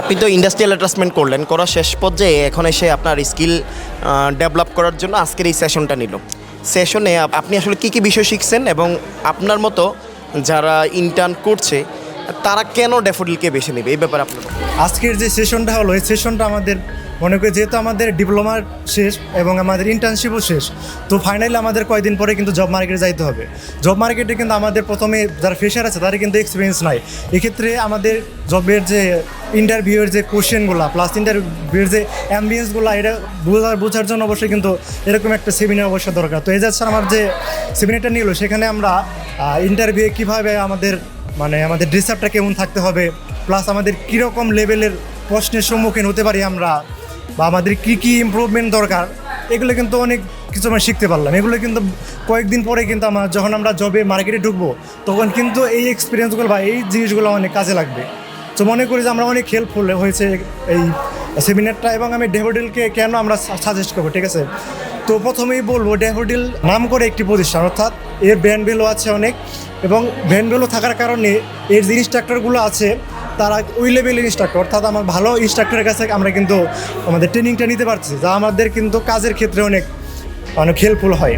আপনি তো industrial attachment করলেন, করা শেষ পর্যায়ে এখন এসে আপনার স্কিল ডেভেলপ করার জন্য আজকের এই সেশনটা নিল। সেশনে আপনি আসলে কী কী বিষয় শিখছেন এবং আপনার মতো যারা ইন্টার্ন করছে, তারা কেন ড্যাফোডিলকে বেছে নেবে? এই ব্যাপারে আপনার আজকের যে সেশনটা হলো, এই সেশনটা আমাদের, মনে করি যেহেতু আমাদের ডিপ্লোমা শেষ এবং আমাদের ইন্টার্নশিপও শেষ, তো ফাইনালি আমাদের কয়েকদিন পরে কিন্তু জব মার্কেটে যাইতে হবে। জব মার্কেটে কিন্তু আমাদের প্রথমে যারা ফ্রেশার আছে, তাদের কিন্তু এক্সপিরিয়েন্স নাই। এক্ষেত্রে আমাদের জবের যে ইন্টারভিউয়ের যে কোশ্চেনগুলো প্লাস ইন্টারভিউয়ের যে অ্যাম্বিয়েন্সগুলো এটা বোঝার বোঝার জন্য অবশ্যই কিন্তু এরকম একটা সেমিনার অবশ্যই দরকার। তো এই যাচ্ছে আমার যে সেমিনারটা নিল, সেখানে আমরা ইন্টারভিউয়ে কীভাবে আমাদের মানে আমাদের ড্রেসআপটা কেমন থাকতে হবে প্লাস আমাদের কীরকম লেভেলের প্রশ্নের সম্মুখীন হতে পারি আমরা, বা আমাদের কী কী ইমপ্রুভমেন্ট দরকার, এগুলো কিন্তু অনেক কিছু আমরা শিখতে পারলাম। এগুলো কিন্তু কয়েকদিন পরে কিন্তু আমার যখন আমরা জবে মার্কেটে ঢুকবো, তখন কিন্তু এই এক্সপিরিয়েন্সগুলো বা এই জিনিসগুলো অনেক কাজে লাগবে। তো মনে করি যে আমরা অনেক হেল্পফুল হয়েছে এই সেমিনারটা এবং আমি ডেভোডিলকে কেন আমরা সাজেস্ট করব, ঠিক আছে? তো প্রথমেই বলব ড্যাফোডিল নাম করে একটি প্রতিষ্ঠান, অর্থাৎ এর ব্র্যান্ড আছে অনেক এবং ব্র্যান্ড থাকার কারণে এর যে ইনস্ট্রাক্টরগুলো আছে, তারা ওই লেভেলের ইনস্ট্রাক্টর অর্থাৎ আমার ভালো ইনস্ট্রাক্টরের কাছে আমরা কিন্তু আমাদের ট্রেনিংটা নিতে পারছি যা আমাদের কিন্তু কাজের ক্ষেত্রে অনেক অনেক হেল্পফুল হয়।